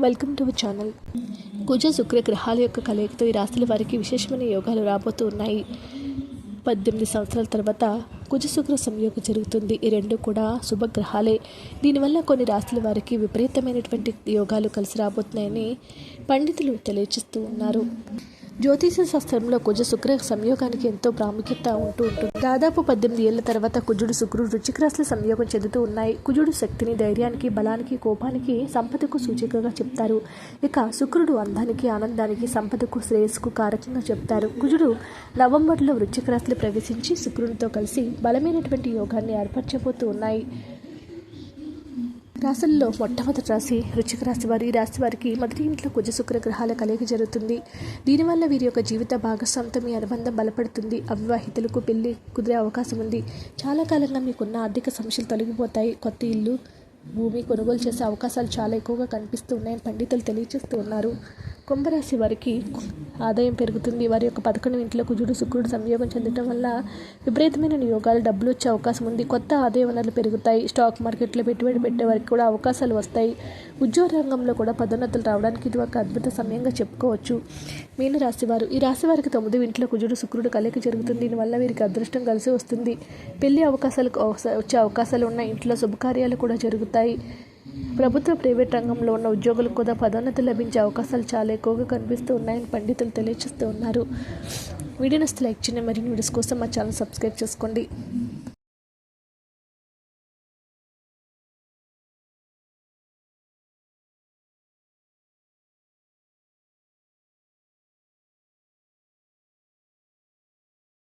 Welcome to our channel కుజ శుక్ర గ్రహాల యొక్క కలయికతో ఈ రాశుల వారికి విశేషమైన యోగాలు రాబోతూ ఉన్నాయి. పద్దెనిమిది సంవత్సరాల తర్వాత కుజ శుక్ర సంయోగం జరుగుతుంది. ఈ రెండు కూడా శుభగ్రహాలే దీనివల్ల కొన్ని రాశుల వారికి విపరీతమైనటువంటి యోగాలు కలిసి రాబోతున్నాయని పండితులు తెలియజేస్తూ ఉన్నారు. జ్యోతిష శాస్త్రంలో కుజ శుక్ర సంయోగానికి ఎంతో ప్రాముఖ్యత ఉంటూ ఉంటుంది. దాదాపు పద్దెనిమిది ఏళ్ళ తర్వాత కుజుడు శుక్రుడు రుచిక రాశుల సంయోగం చెందుతూ ఉన్నాయి. కుజుడు శక్తిని ధైర్యానికి బలానికి కోపానికి సంపదకు సూచికగా చెప్తారు. ఇక శుక్రుడు అందానికి ఆనందానికి సంపదకు శ్రేయస్సుకు కారకంగా చెప్తారు. కుజుడు నవంబర్లో వృచ్చిక రాశులు ప్రవేశించి శుక్రునితో కలిసి బలమైనటువంటి యోగాన్ని ఏర్పరచబోతూ ఉన్నాయి. రాశుల్లో మొట్టమొదటి రాశి రుచిక రాశి వారి. ఈ రాశి వారికి మొదటి ఇంట్లో కుజ శుక్ర గ్రహాల కలయిక జరుగుతుంది. దీనివల్ల వీరి యొక్క జీవిత భాగస్వామితో మీ అనుబంధం బలపడుతుంది. అవివాహితులకు పెళ్ళి కుదిరే అవకాశం ఉంది. చాలా కాలంగా మీకున్న ఆర్థిక సమస్యలు తొలగిపోతాయి. కొత్త ఇల్లు భూమి కొనుగోలు చేసే అవకాశాలు చాలా ఎక్కువగా కనిపిస్తూ ఉన్నాయని పండితులు తెలియజేస్తూ ఉన్నారు. కుంభరాశి వారికి ఆదాయం పెరుగుతుంది. వారి యొక్క పథకం ఇంట్లో కుజుడు శుక్రుడు సంయోగం చెందడం వల్ల విపరీతమైన యోగాలు డబ్బులు వచ్చే అవకాశం ఉంది. కొత్త ఆదాయ వనరులు పెరుగుతాయి. స్టాక్ మార్కెట్లో పెట్టుబడి పెట్టే వారికి కూడా అవకాశాలు వస్తాయి. ఉద్యోగ రంగంలో కూడా పదోన్నతులు రావడానికి ఇది ఒక అద్భుత సమయంగా చెప్పుకోవచ్చు. మీన రాశి వారు ఈ రాశి వారికి తొమ్మిది ఇంట్లో కుజుడు శుక్రుడు కలయిక జరుగుతుంది. దీనివల్ల వీరికి అదృష్టం కలిసి వస్తుంది. పెళ్ళి అవకాశాలకు వచ్చే అవకాశాలు ఉన్న ఇంట్లో శుభకార్యాలు కూడా జరుగుతాయి. ప్రభుత్వ ప్రైవేట్ రంగంలో ఉన్న ఉద్యోగులకు కూడా పదోన్నతి లభించే అవకాశాలు చాలా ఎక్కువగా కనిపిస్తూ ఉన్నాయని పండితులు తెలియజేస్తూ ఉన్నారు. వీడియో నస్తే లైక్ చేయండి. మరిన్ని వీడియోస్ కోసం మా ఛానల్ సబ్స్క్రైబ్ చేసుకోండి.